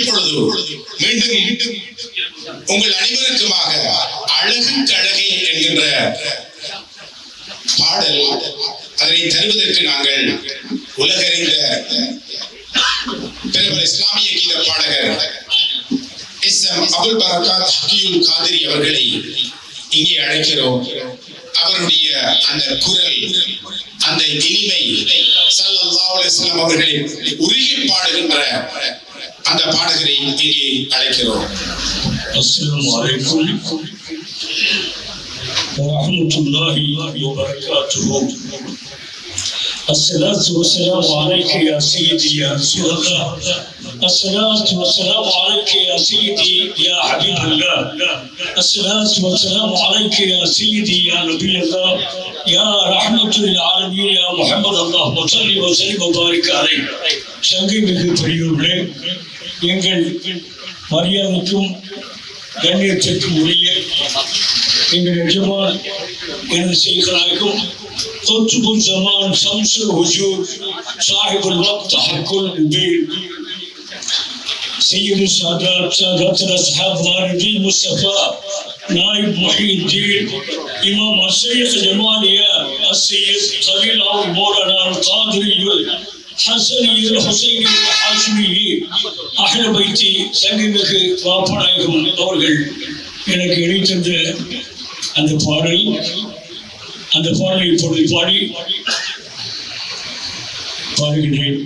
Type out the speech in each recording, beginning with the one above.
இப்பொழுது மீண்டும் உங்கள் அனைவருக்குமாக அழகு கழகை என்கின்ற பாடல் அதனை தருவதற்கு நாங்கள் உலகறிந்த பிரபல இஸ்லாமிய கீத பாடகர் எஸ் எம் அபுல் பரகாத் ஹக்கியுல் காதிரி அவர்களை இங்கே அழைக்கிறோம். அவருடைய அந்த குரல் அந்த இனிமை ஸல்லல்லாஹு அவர்களின் உருகி பாடுகின்ற அந்த பாடகரை இங்கே அழைக்கிறோம் السلام عليكم ورحمة الله وبركاته الصلاة والسلام عليك يا سيدي يا رسول الله الصلاة والسلام عليك يا سيدي يا حبيب الله الصلاة والسلام عليك يا سيدي يا نبي الله يا رحمة للعالمين يا محمد اللهم صل وسلم وبارك عليه சங்கை மிகு பெரியவர்களே எங்கள் மரியாதைக்கும் கண்ணியத்திற்கும் உரிய எங்கள் எஜமான் எனது செய்களாகும் قطب الزمان شمس الوجود صاحب الوقت حق الوجود سيد السادات ساداتنا اصحاب والدي المصطفى نائب محي الدين امام الشيخ جمالية السيد خليل عبد مولانا القادري ஹசனவில் ஹுசைனில் ஹாசிமிகி அகல பைத்தி சங்கமிகு பாப்பநாயகம் அவர்கள் எனக்கு இணைத்தந்த அந்த பாடல் அந்த பாடலை இப்பொழுது பாடி பாடுகின்றேன்.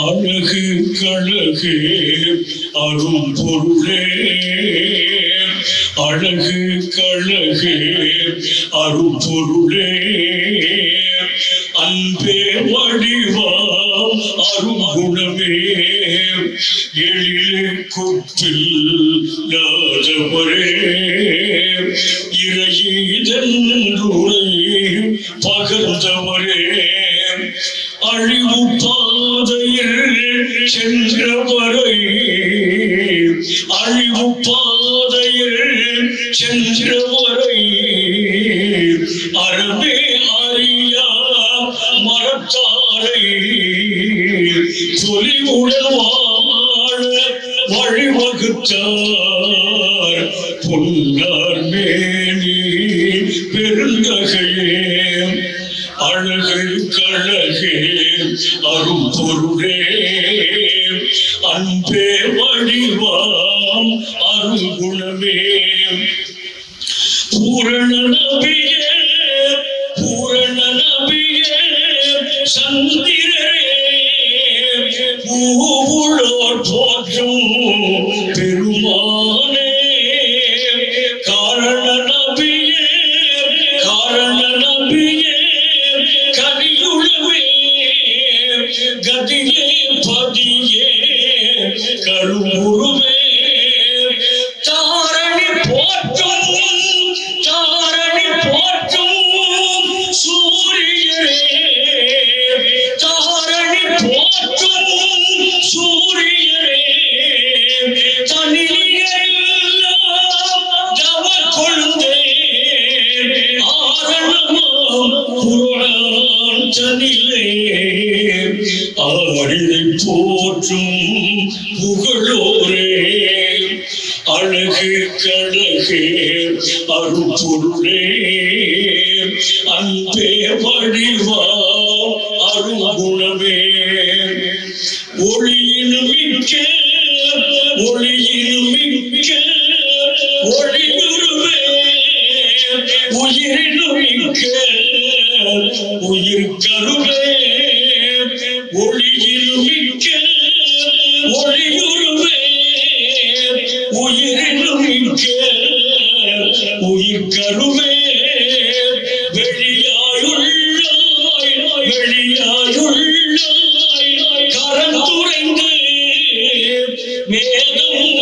அழகு கழகு அரும் பொருளே அழகு கழகு அரும் அழிவு பாதையில் சென்றவரை அழிவு பாதையில் சென்றவரை அறவே அறியா மரத்தாரை தொலிவுடன் வாழ வழிவகுத்தார். பொன்னார் மேனி பெருந்தகையே அழகு கழ அரும் பொருளே அன்பே வடிவாம் அருகுணமே பூரண நபியே பூரண நபியே சந்திரே பூவுளோர் போற்றும் புகழோரே. அழகு கழகே அருப்பொருளே அன்பே வடிவா அருகுணமே ஒளியினும் மிக்க ஒளியினும் மிக்க ஒளியுருவே. உயிரினும் மிக்க உயிர் கருவே.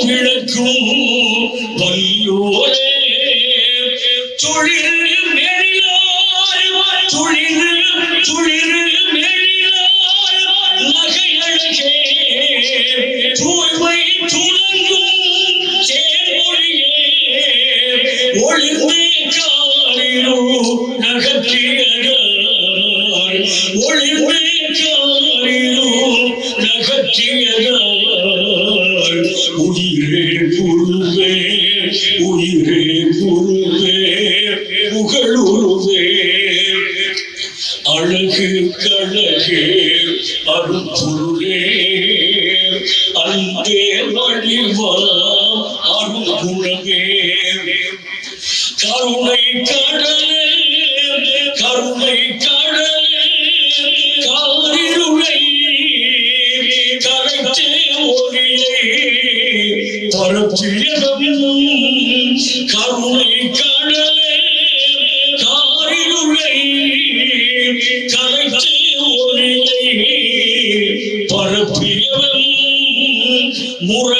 கிழக்கும் வல்லோரே. துளிர் மெழிலார் துளிர் துளிர் மெழிலார் நகையழகே தூய்மை துணங்கும் தேர்மொழியே. ஒளிர்ந்தே காரிரோ நகத்தியகார் ஒளிர்ந்தே காரிரோ நகத்தியகார் அருள்குணமே கருணை கடலே கருணை கடலே காரிருளை கரைத்தே ஒளியை பரப்பியதும் கருணை கடலே காரிருளை கரைத்தே ஒளியை பரப்பியவன் முறை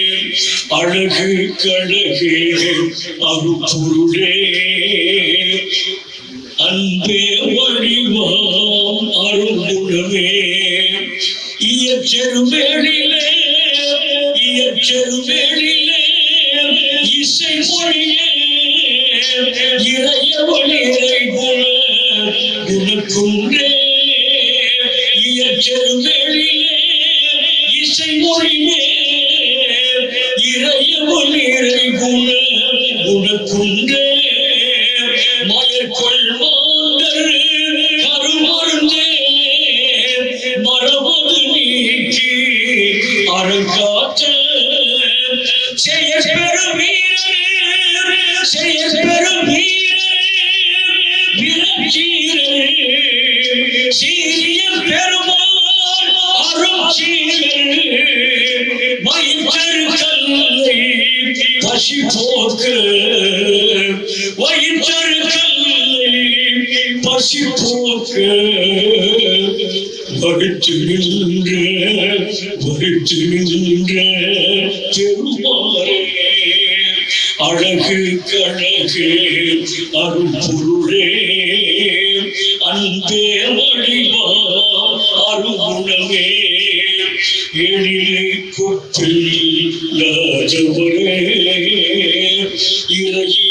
அழகு கழகு அருப்பொருளே அன்பே வழிவாம் அருள்குணமே இயற்செருவேளிலே இயற்செருவேளிலே இசை மொழியே இளைய வழியை போல குணக்குன்றே இயற்செருவேளிலே இசை மொழியே குணக்குன்றே மயற்கொள் மாந்தர் கருமருந்தே மரபது நீக்கி அறங்காத்த செயற் பசி போக்க வகுத்து நின்ற வகுத்து நின்ற. பெருமாறே அழகு கழகு அருள்பொருளே அன்பே வழிவா அருகுணமே. எழிலே கொப்பில்லாதவரே இறையீரன்றுரை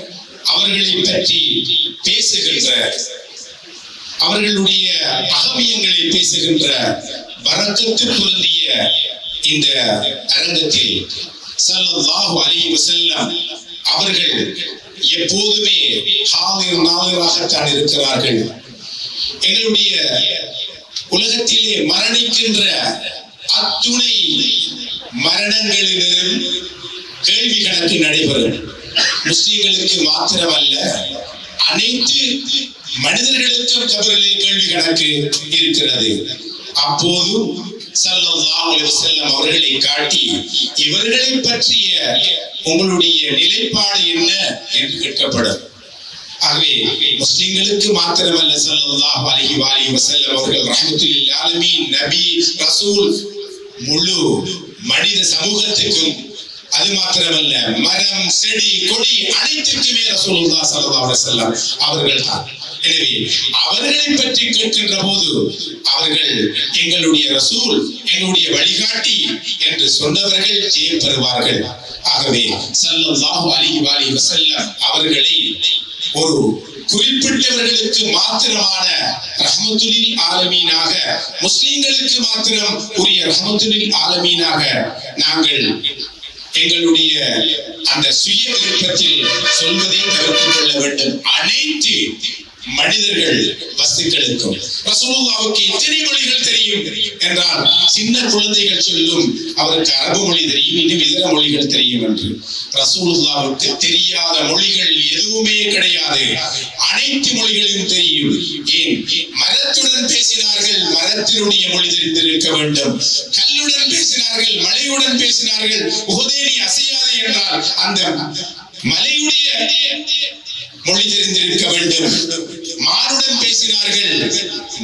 அவர்களை பற்றி பேசுகின்ற அவர்களுடைய அகமியங்களை பேசுகின்ற வரக்கத்து பொருந்திய இந்த அரங்கத்தில் சல்லாஹு அலைஹி வஸல்லம் அவர்கள் எப்போதுமே ஹாலிர் நாளிராகத்தான் இருக்கிறார்கள். எங்களுடைய உலகத்திலே மரணிக்கின்ற அத்துணை மரணங்களிலும் கேள்வி கணக்கு நடைபெறும். முஸ்லீம்களுக்கு மாத்திரமல்ல அனைத்து மனிதர்களுக்கும் கபரிலே கேள்வி கணக்கு இருக்கிறது. அப்போது ஸல்லல்லாஹு அவர்களை காட்டி இவர்களை பற்றிய உங்களுடைய நிலைப்பாடு என்ன? என்று கேட்கப்படும். ஆகவே முஸ்லிம்களுக்கு மாத்திரமல்ல ஸல்லல்லாஹு அலைஹி வாலி வஸல்லம் அவர்கள் ரஹ்மத்துல் ஆலமீன் நபி ரசூல் முழு மனித சமூகத்துக்கும் அது மாத்திரமல்ல. மரம் செடி கொடி அனைத்திற்குமே ரசூலுல்லா ஸல்லல்லாஹு அலைஹி வஸல்லம் அவர்கள் தான். எனவே அவர்களை பற்றி கேட்கின்ற போது அவர்கள் எங்களுடைய ரசூல் எங்களுடைய வழிகாட்டி என்று சொன்னவர்கள் ஜெயம் பெறுவார்கள் ஆகவே சல்லல்லாஹு அலைஹி வஸல்லம் வசல்லம் அவர்களை ஒரு குறிப்பிட்டவர்களுக்கு மாத்திரமான ரஹமத்துலில் ஆலமீனாக முஸ்லிம்களுக்கு மாத்திரம் உரிய ரஹமத்துலில் ஆலமீனாக நாங்கள் எங்களுடைய அந்த சுய விருப்பத்தில் சொல்வதை கருத்தில் கொள்ள வேண்டும். அனைத்து மனிதர்கள் வஸ்துக்களுக்கும் ரசூலுல்லாவுக்கு எத்தனை மொழிகள் தெரியும்? என்றால் சின்ன குழந்தைகள் சொல்லும் அவருக்கு அரபு மொழி தெரியும் இன்னும் இதர மொழிகள் தெரியும் என்று. ரசூலுல்லாவுக்கு தெரியாத மொழிகள் எதுவுமே கிடையாது. அனைத்து மொழிகளும் தெரியும். ஏன்? மரத்துடன் பேசினார்கள் மரத்தினுடைய மொழி தெரிந்திருக்க வேண்டும். கல்லுடன் பேசினார்கள் மலையுடன் பேசினார்கள் உகதேனி அசையாதே என்றால் அந்த மலையுடைய மொழி தெரிந்திருக்க வேண்டும். மானுடன் பேசினார்கள்.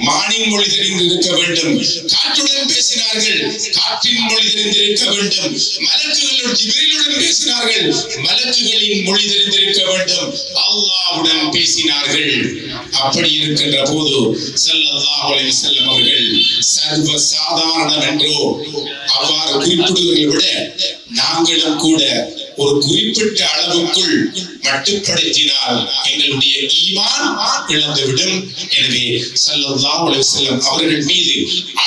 மானின் மொழி தெரிந்திருக்க வேண்டும். காற்றுடன் பேசினார்கள். காற்றின் மொழி தெரிந்திருக்க வேண்டும். மலக்குகளுடன் ஜிபிரிலுடன் பேசினார்கள். மலக்குகளின் மொழி தெரிந்திருக்க வேண்டும். அல்லாவுடன் பேசினார்கள். அப்படி இருக்கின்ற போது ஸல்லல்லாஹு அலைஹி வஸல்லம் அவர்கள் சர்வ சாதாரணம் என்றோ அவ்வாறு குறிப்பிடுவதை விட நாங்களும் கூட ஒரு குறிப்பிட்ட அளவுக்குள் மட்டுப்படுத்தினால் எங்களுடைய ஈமான் இழந்துவிடும். எனவே ஸல்லல்லாஹு அலைஹி வஸல்லம் அவர்கள் மீது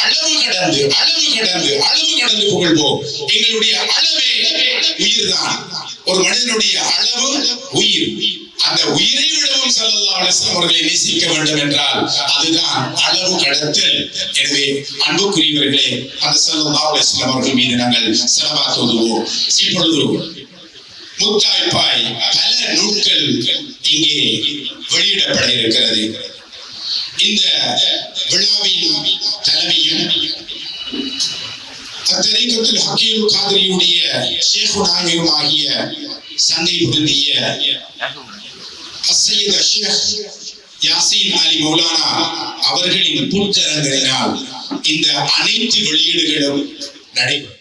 அளவு கடந்து அளவு கடந்து அளவு கடந்து புகழ்வோம். எங்களுடைய அளவே உயிர்தான். ஒரு மனிதனுடைய அளவு உயிர். அந்த உயிரை விடவும் ஸல்லல்லாஹு அவர்களை நேசிக்க வேண்டும் என்றால் அதுதான் அளவு கடத்தல். எனவே அன்புக்குரியவர்களே அந்த ஸல்லல்லாஹு அலைஹி அவர்கள் மீது நாங்கள் ஸலவாத் இப்பொழுது நூற்றாய்ப்பாய் பல நூல்கள் இங்கே வெளியிடப்பட இருக்கிறது இந்த விழாவின் தலைமையும் அத்தரைக்கத்தில் ஹக்கீல் காதிரியுடைய ஷேഖு ஆகிய சங்கை பொருந்திய அசையத் அஷேக் யாசின் அலி மௌலானா அவர்களின் பூச்சரங்களினால் இந்த அனைத்து வெளியீடுகளும் நடைபெறும்.